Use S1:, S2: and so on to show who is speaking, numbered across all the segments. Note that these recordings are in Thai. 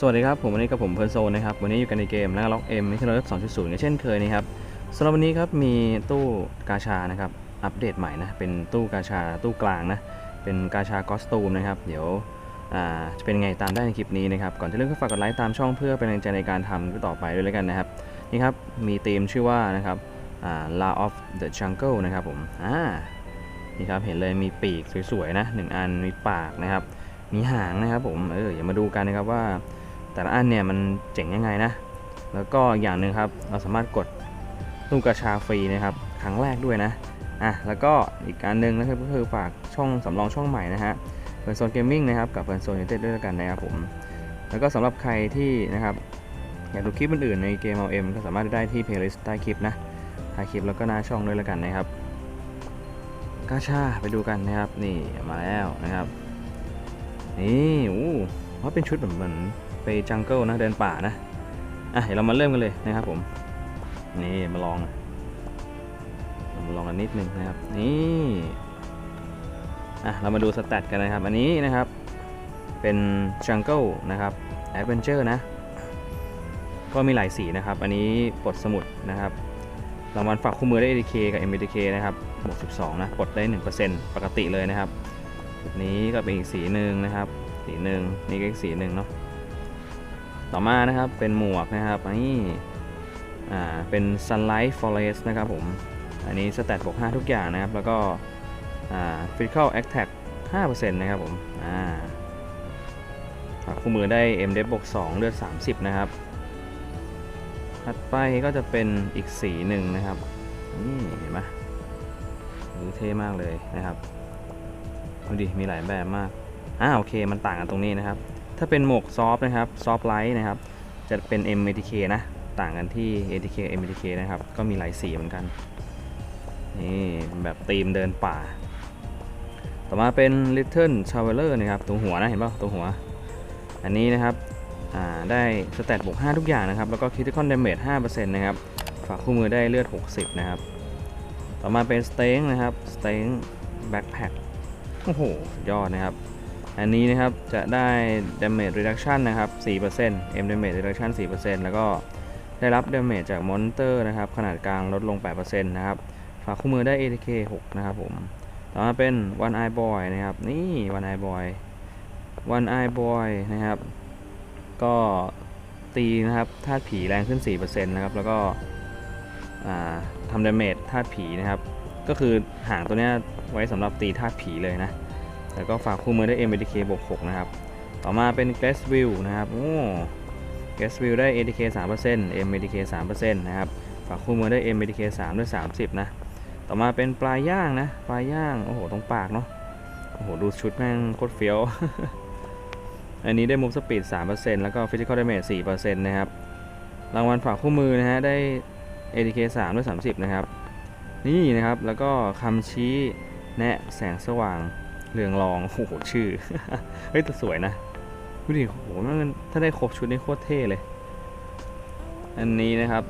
S1: สวัสดีครับ ผมวันนี้กับผมเพ r ร์โซนนะครับ วันนี้อยู่กันในเกมแล้วล็อกเอ็มม่ใช่ร้อยสองจุดศูนย์เช่นเคยนะครับสำหรับวันนี้ครับมีตู้กาชานะครับ อัปเดตใหม่นะ เป็นตู้กาชาตู้กลางนะ เป็นกาชาคอสตูมนะครับ เดี๋ยวจะเป็นไงตามได้ในคลิปนี้นะครับ ก่อนจะเริ่มก็ฝากกดไลค์ตามช่องเพื่อเป็นแรงใจในการทำต่อไปด้วยแล้วกันนะครับ นี่ครับ มีธีมชื่อว่านะครับอ่า Law of the Jungle นะครับผมอ่านี่ครับ เห็นเลยมีปีกสวยๆนะหนึ่งอัน มีปากนะครับ มีหางนะครับผม เอออย่ามาดูกันนะครับว่า แต่ละอันเนี่ยมันเจ๋งยังไงนะ แล้วก็อย่างหนึ่งครับเราสามารถกดตู้กระชาฟรีนะครับครั้งแรกด้วยนะอะแล้วก็อีกการหนึ่งนะครับก็คือฝากช่องสำรองช่องใหม่นะฮะเฟิร์นโซนเกมมิ่งนะครับกับเฟิร์นโซนยูเต็ดด้วยกันนะครับผมแล้วก็สำหรับใครที่นะครับอยากดูคลิปอื่นๆในเกม LM ก็สามารถได้ที่เพลย์ลิสต์ใต้คลิปนะท้ายคลิปแล้วก็หน้าช่องด้วยแล้วกันนะครับกาชาไปดูกันนะครับนี่มาแล้วนะครับนี่อู้ว่าเป็นชุดแบบเหมือน ไปจังเกิลนะเดินป่านะอะเดี๋ยวเรามาเริ่มกันเลยนะครับผมนี่มาลองมาลองกันนิดนึงนะครับนี่อะเรามาดูสแตทกันนะครับ อันนี้นะครับเป็นจังเกิลนะครับแอดเวนเจอร์นะก็มีหลายสีนะครับ อันนี้ปลดสมุดนะครับรางวัลฝากคู่มือได้ ADK กับ MBTK นะครับบวก12 นะปลดได้ 1%ปกติเลยนะครับ นี้ก็เป็นอีกสีหนึ่งนะครับ สีหนึ่งนี่ก็อีกสีหนึ่งเนาะ ต่อมานะครับเป็นหมวกนะครับนี่อ่าเป็น Sunlight Forest นะครับผม อันนี้สแตทบวก5ทุกอย่างนะครับ แล้วก็อ่า Physical Attack 5%นะครับผมอ่าฝากคู่มือได้ M d e บวก2เลือด 30 นะครับ ถัดไปก็จะเป็นอีกสีหนึ่งนะครับนี่เห็นไหมดูเท่มากเลยนะครับดูดิมีหลายแบบมากอ่าโอเคมันต่างกันตรงนี้นะครับ ถ้าเป็นหมวกซอฟนะครับซอฟไลท์นะครับ จะเป็น MATK นะ ต่างกันที่ ATK MATK นะครับ ก็มีหลายสีเหมือนกัน นี่แบบธีมเดินป่า ต่อมาเป็น Little Traveler นะครับตัวหัวนะเห็นป่ะตัวหัว อันนี้นะครับได้สแตทบวก 5 ทุกอย่างนะครับ แล้วก็ Critical Damage 5%นะครับ ฝากคู่มือได้เลือด 60 นะครับ ต่อมาเป็น Stang นะครับ Stang Backpack โอ้โห ยอดนะครับ อันนี้นะครับจะได้ damage reduction นะครับ 4% m damage reduction 4%แล้วก็ได้รับ damage จาก monitor นะครับ ขนาดกลางลดลง 8%นะครับ ฝากคู่มือได้ ATK 6 นะครับผม ต่อมาเป็น one eye boy นะครับ นี่ one eye boy one eye boy นะครับ ก็ตีนะครับธาตุผีแรงขึ้น 4%นะครับ แล้วก็ทำ damage ธาตุผีนะครับ ก็คือหางตัวนี้ไว้สำหรับตีธาตุผีเลยนะ แล้วก็ฝากคู่มือได้ MBTK บวก6นะครับ ต่อมาเป็น g a s View นะครับโอ้ g a s View ได้ ATK 3% MBTK 3%นะครับ ฝากคู่มือได้ MBTK 3ด้วย30 นะ ต่อมาเป็นปลาย่างนะ ปลาย่าง โอ้โห ตรงปากเนาะ โอ้โห ดูชุดแม่งโคตรเฟี้ยว อันนี้ได้ Move Speed 3%แล้วก็ Physical Damage 4%นะครับ รางวัลฝากคู่มือนะฮะ ได้ ATK 3ด้วย30 นะครับ นี่นะครับ แล้วก็คำชี้แนะแสงสว่าง เรืองรองโอ้โหชื่อ เฮ้ยแต่สวยนะดูดิโอ้โหมันถ้าได้ครบชุดนี้โคตรเท่เลย อันนี้นะครับ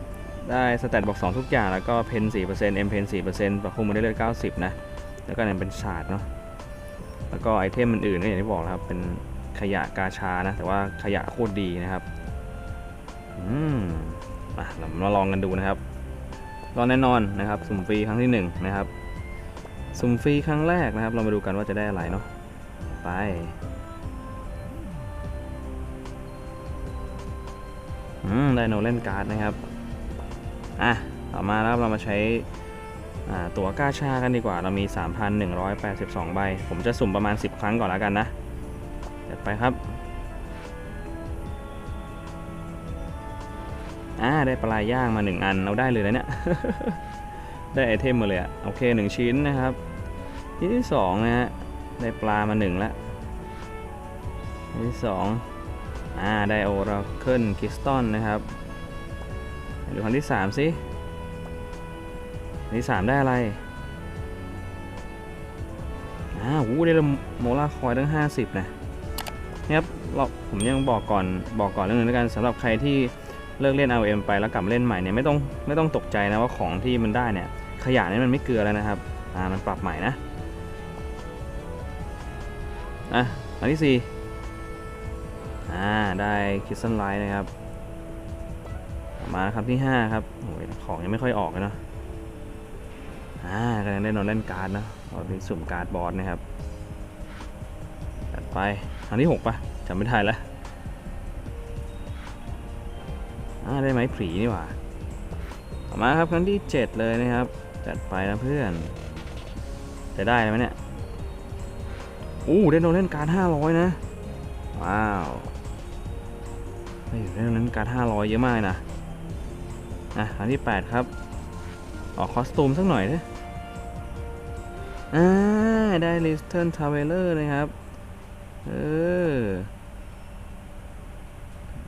S1: ได้สแตทบอก 2 ทุกอย่างแล้วก็เพน4% M เพน4%ประคุมมาได้เลย90 นะ แล้วก็นั่นเป็นฉาดเนาะแล้วก็ไอเทมอื่นๆก็อย่างที่บอกนะครับ เป็นขยะกาชานะ แต่ว่าขยะโคตรดีนะครับ อืมอะเรามาลองกันดูนะครับรอแน่นอนนะครับสุ่มฟรีครั้งที่หนึ่งนะครับ สุ่มฟรีครั้งแรกนะครับ เรามาดูกันว่าจะได้อะไรเนาะไป อืมไดโนเล่นการ์ดนะครับ อะ ต่อมาแล้วเรามาใช้อ่าตั๋วกาชากันดีกว่า เรามี 3,182 ใบ ผมจะสุ่มประมาณ 10 ครั้งก่อนแล้วกันนะจัดไปครับ อ่า ได้ปลาย่างมา 1 อัน เราได้เลยนะเนี่ย ได้ไอเทมมาเลยอะโอเค1ชิ้นนะครับชิ้นที่2นะฮะได้ปลามา1แล้วชิ้นที่2อ่าได้โอราเคิลคิสตันนะครับดูครั้งที่3สิคันที่3ได้อะไรอ่าหูได้โมล่าคอยตั้ง50นะนี่ครับเราผมยังบอกก่อนบอกก่อนเรื่องนึงแล้วกันสำหรับใครที่เลิกเล่น LM ไปแล้วกลับเล่นใหม่เนี่ยไม่ต้องไม่ต้องตกใจนะว่าของที่มันได้เนี่ย ขยะนี่มันไม่เกลือแล้วนะครับ อ่า มันปรับใหม่นะ อะ อันที่สี่ออ่า ได้คิสซันไลท์นะครับ มาครับที่ 5 ครับ โอ้ย ของยังไม่ค่อยออกเลยเนาะ อ่าก็ยังได้นอนเล่นการ์ดนะเราไปสุ่มการ์ดบอสนะครับจัดไป อันที่ 6ปะจำไม่ได้แล้วอ่า ได้ไหมผีนี่หว่ามาครับครั้งที่ 7 เลยนะครับ จัดไปนะเพื่อน จะได้ไหมเนี่ยอู้ได้นอนเล่นการ์ด500นะ ว้าวเฮ้ยได้นอนเล่นการ์ด500เยอะมากนะ อะอันที่8ครับ ออกคอสตูมสักหน่อยนะอ่าได้ Listen Traveler นะครับ เออ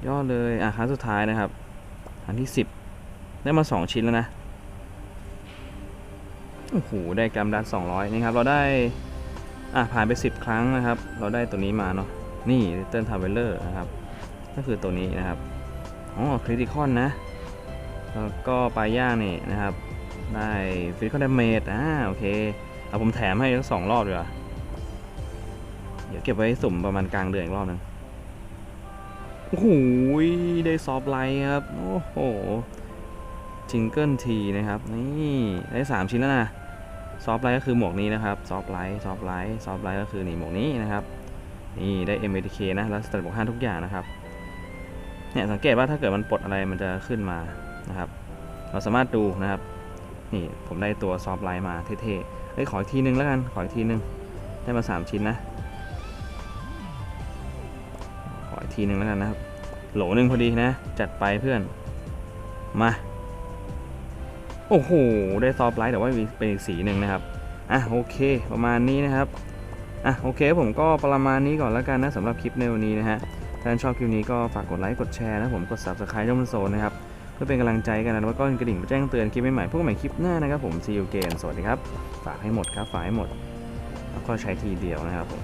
S1: ยอดเลย อะครั้งสุดท้ายนะครับ อันที่10ได้มา2ชิ้นแล้วนะ โอ้โห ได้กรัมดัน200 นี่ครับ เราได้ อะ ผ่านไป 10 ครั้งนะครับ เราได้ตัวนี้มาเนาะ นี่ Little Traveler นะครับ ก็คือตัวนี้นะครับ อ๋อ คริติคอนนะ แล้วก็ปลาย่างนี่นะครับ ได้ฟิสิคอลดาเมจอ่า โอเค เอาผมแถมให้ทั้งสองรอบดีกว่า เดี๋ยวเก็บไว้สุ่มประมาณกลางเดือนอีกรอบหนึงโอ้โห ได้ซอฟไลท์ครับ โอ้โห จิงเกิลทีนะครับ นี่ได้3ชิ้นแล้วนะซอฟไลท์ก็คือหมวกนี้นะครับซอฟไลท์ซอฟไลท์ซอฟไลท์ก็คือนี่หมวกนี้นะครับ นี่ได้ m a t k นะแล้วสเตตบวก5ทุกอย่างนะครับเนี่ยสังเกตว่าถ้าเกิดมันปลดอะไรมันจะขึ้นมานะครับ เราสามารถดูนะครับ นี่ผมได้ตัวซอฟไลท์มาเท่ๆเฮ้ยขออีกทีนึงแล้วกันขออีกทีนึงได้มา 3 ชิ้นนะขออีกทีนึงแล้วกันนะครับ โหลหนึ่งพอดีนะ จัดไปเพื่อนมา โอ้โห ได้ซอฟไลท์แต่ว่าเป็นอีกสีหนึ่งนะครับ อะโอเค ประมาณนี้นะครับ อะโอเค ผมก็ประมาณนี้ก่อนแล้วกันนะสำหรับคลิปในวันนี้นะฮะ ถ้าชอบคลิปนี้ก็ฝากกดไลค์กดแชร์นะผมกด subscribe ช่องมันโซนนะครับเพื่อเป็นกำลังใจกันนะแล้วก็กระดิ่งแจ้งเตือนคลิปใหม่ๆพวกใหม่คลิปหน้านะครับผม see you again สวัสดีครับ ฝากให้หมดครับฝากให้หมด แล้วก็ใช้ทีเดียวนะครับผม